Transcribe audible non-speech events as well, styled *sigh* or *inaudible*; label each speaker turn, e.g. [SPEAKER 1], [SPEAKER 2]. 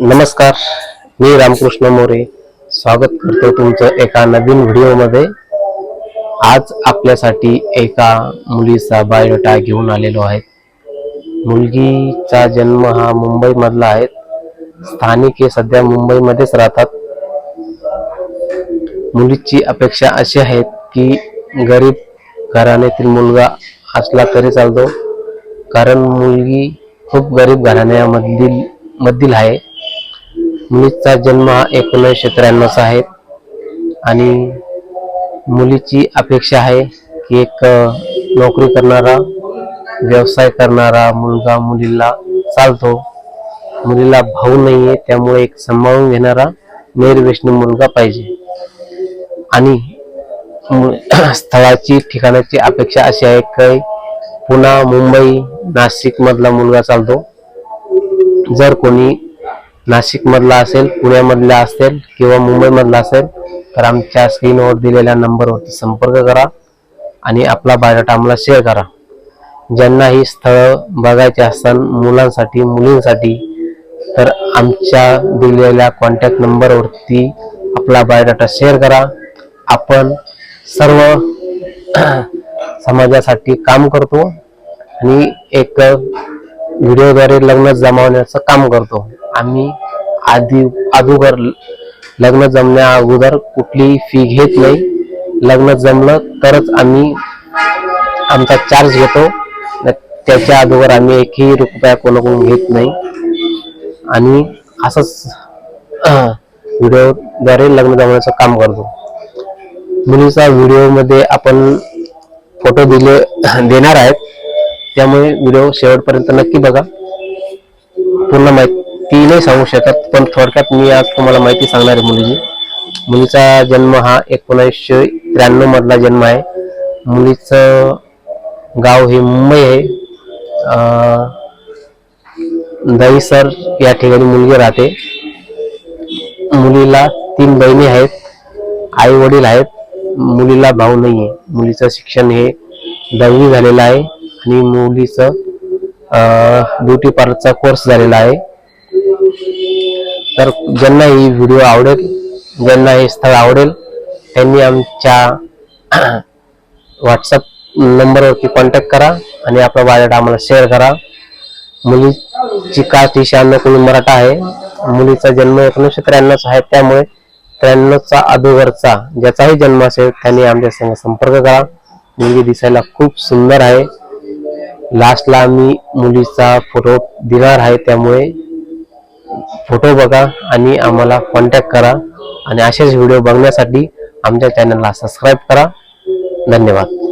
[SPEAKER 1] नमस्कार मी रामकृष्ण मोरे. स्वागत करतो तुमचं एका नवीन व्हिडिओमध्ये. आज आपल्यासाठी एका मुलीचा बायोडेटा घेऊन आलेलो आहे. मुलगीचा जन्म हा मुंबईमधला आहे. स्थानिक हे सध्या मुंबईमध्येच राहतात. मुलीची अपेक्षा अशी आहे की गरीब घराण्यातील मुलगा असला तरी चालतो. कारण मुलगी खूप गरीब घराण्यामधील मधील आहे. मुलीचा जन्म हा एकोणीसशे त्र्याण्णवचा आहे. आणि मुलीची अपेक्षा आहे की एक नोकरी करणारा व्यवसाय करणारा मुलगा मुलीला चालतो. मुलीला भाऊ नाही आहे त्यामुळे एक सांभाळून घेणारा निर्व्यसनी मुलगा पाहिजे. आणि *clears throat* स्थळाची ठिकाणाची अपेक्षा अशी आहे की पुन्हा मुंबई नाशिकमधला मुलगा चालतो. जर कोणी नाशिक मधला असेल पुण्यामधला असेल किंवा मुंबई मधला असेल तर आमच्या स्क्रीनवर दिलेल्या नंबरवरती संपर्क करा आणि आपला बायोडाटा आम्हाला शेअर करा. ज्यांना ही स्थळं बघायचे असतात मुलांसाठी मुलींसाठी तर आमच्या दिलेल्या कॉन्टॅक्ट नंबरवरती आपला बायोडाटा शेअर करा. आपण सर्व *clears throat* समाजासाठी काम करतो आणि एक व्हिडिओद्वारे लग्न जमावण्याचं काम करतो. आम्ही आधी अगोदर लग्न जमण्या अगोदर कुठलीही फी घेत नाही. लग्न जमलं तरच आम्ही आमचा चार्ज घेतो. न त्याच्या अगोदर आम्ही एकही रुपया कोणाकडून घेत नाही. आणि असंच व्हिडिओद्वारे लग्न जमण्याचं काम करतो. मुलीचा व्हिडिओमध्ये आपण फोटो दिले देणार आहेत. त्यामुळे व्हिडिओ शेवटपर्यंत नक्की बघा. पूर्ण माहिती ती नाही सांगू शकत पण थोडक्यात मी आज तुम्हाला माहिती सांगणार आहे मुलीची. मुलीचा जन्म हा एकोणीसशे त्र्याण्णव मधला जन्म आहे. मुलीचं गाव हे मुंबई आहे. दहीसर या ठिकाणी मुलगी राहते. मुलीला तीन बहिणी आहेत आई वडील आहेत मुलीला भाऊ आहे मुलीचं शिक्षण हे दहावी झालेलं आहे आणि मुलीचं ब्युटी पार्लरचा कोर्स झालेला आहे. तर ज्यांना ही व्हिडिओ आवडेल ज्यांना हे स्थळ आवडेल त्यांनी आमच्या व्हॉट्सअप नंबरवरती कॉन्टॅक्ट करा आणि आपला बायोडाटा आम्हाला शेअर करा. मुलीची कास्ट ही शहाण्णव कोणी मराठा आहे. मुलीचा जन्म एकोणीसशे त्र्याण्णवचा आहे त्यामुळे त्र्याण्णवचा अगोदरचा ज्याचाही जन्म असेल त्यांनी आमच्या संग संपर्क करा. मुलगी दिसायला खूप सुंदर आहे. लास्टला आम्ही मुलीचा फोटो देणार आहे त्यामुळे फोटो बघा आणि आम्हाला कॉन्टॅक्ट करा. आणि असेच व्हिडिओ बघण्यासाठी आमच्या चॅनलला सबस्क्राईब करा. धन्यवाद.